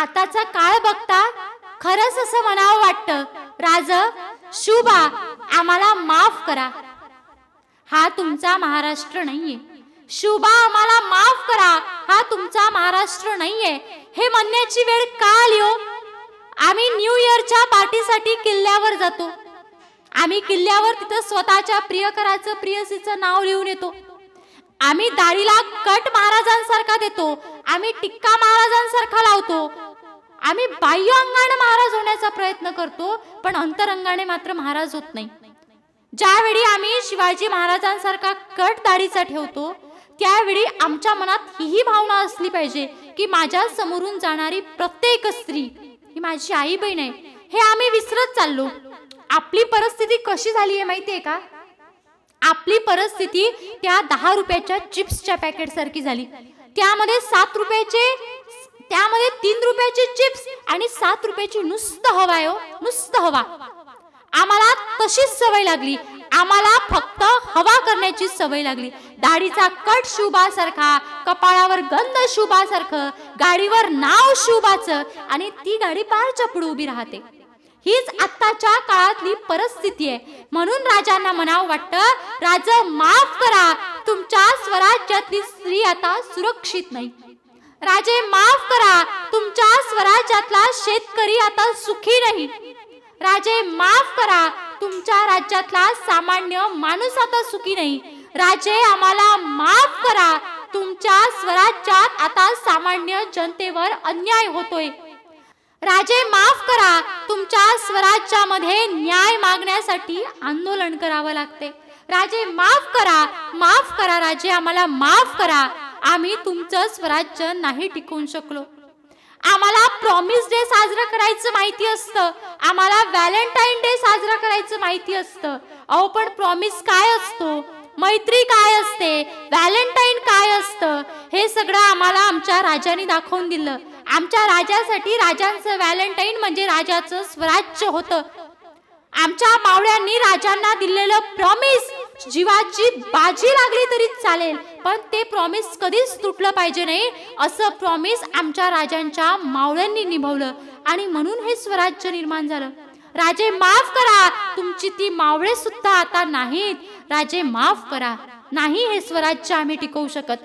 आताचा काळ बघता खरंच असं म्हणावं वाटतं राज शुभा आम्हाला माफ करा. हा तुमचा महाराष्ट्र नाहीये. शुभा आम्हाला माफ करा. हा तुमचा महाराष्ट्र नाहीये. हे म्हणण्याची वेळ का आली हो? आम्ही न्यू इयरच्या पार्टीसाठी किल्ल्यावर जातो. आम्ही किल्ल्यावर तिथं स्वतःच्या प्रियकराचं प्रियसीचं नाव लिहून येतो. आम्ही दाढीला कट महाराजांसारखा देतो. आम्ही टिक्का महाराजांसारखा लावतो. आम्ही बाह्य अंगाने महाराज होण्याचा प्रयत्न करतो पण अंतरंगाने मात्र महाराज होत नाही. ज्यावेळी आम्ही शिवाजी महाराजांसारखा कट दाढीचा ठेवतो त्यावेळी आमच्या मनात ही भावना असली पाहिजे की माझ्या समोरून जाणारी प्रत्येक स्त्री ही माझी आई बहीण आहे. हे आम्ही विसरत चाललो. आपली परिस्थिती कशी झाली आहे माहितीये का? आपली परिस्थिती त्या दहा रुपयाच्या चिप्सच्या पॅकेट सारखी झाली. त्यामध्ये सात रुपयाचे त्यामध्ये तीन रुपयाची चिप्स आणि सात रुपयाची नुसतं हवा आहे हो. नुसतं हवा. आम्हाला तशीच सवय लागली. आम्हाला फक्त हवा करण्याची सवय लागली. दाढीचा कट शुभासारखा कपाळावर गंध शुभासारखं गाडीवर नाव शुभाचं आणि ती गाडी पार चपडू उभी राहते. हीच आत्ताच्या काळातली परिस्थिती आहे. म्हणून राजांना म्हणावं वाटतं राज माफ करा तुमच्या स्वराज्यातली स्त्री आता सुरक्षित नाही. राजे माफ करा तुमच्या स्वराज्यातला शेतकरी आता सुखी नाही. राजे माफ करा तुमच्या राज्यातला सामान्य माणूस आता सुखी नाही. राजे आम्हाला माफ करा तुमच्या स्वराज्यात आता सामान्य जनतेवर अन्याय होतोय. राजे माफ करा तुमच्या स्वराज्यामध्ये न्याय मागण्यासाठी आंदोलन करावं लागते. राजे माफ करा माफ करा राजे आम्हाला माफ करा. आम्ही तुमचं स्वराज्य नाही टिकवून शकलो. आम्हाला प्रॉमिस डे साजरा करायचं माहिती असतं. आम्हाला व्हॅलेंटाईन डे साजरा करायचं माहिती असतं. अहो पण प्रॉमिस काय असतो? मैत्री काय असते? व्हॅलेंटाईन काय असतं? हे सगळं आम्हाला आमच्या राजाने दाखवून दिलं. आमच्या राजासाठी राजांचं व्हॅलेंटाईन म्हणजे राजाचं स्वराज्य होतं. आमच्या मावळ्यांनी राजांना दिलेलं प्रॉमिस जीवाची बाजी लागली तरी चालेल. पण ते प्रॉमिस कधीच तुटलं पाहिजे नाही असं प्रॉमिस आमच्या राजांच्या मावळ्यांनी निभवलं आणि म्हणून हे स्वराज्य निर्माण झालं. राजे माफ करा तुमची ती मावळे सुद्धा आता नाहीत. राजे माफ करा नाही हे स्वराज्य आम्ही टिकवू शकत.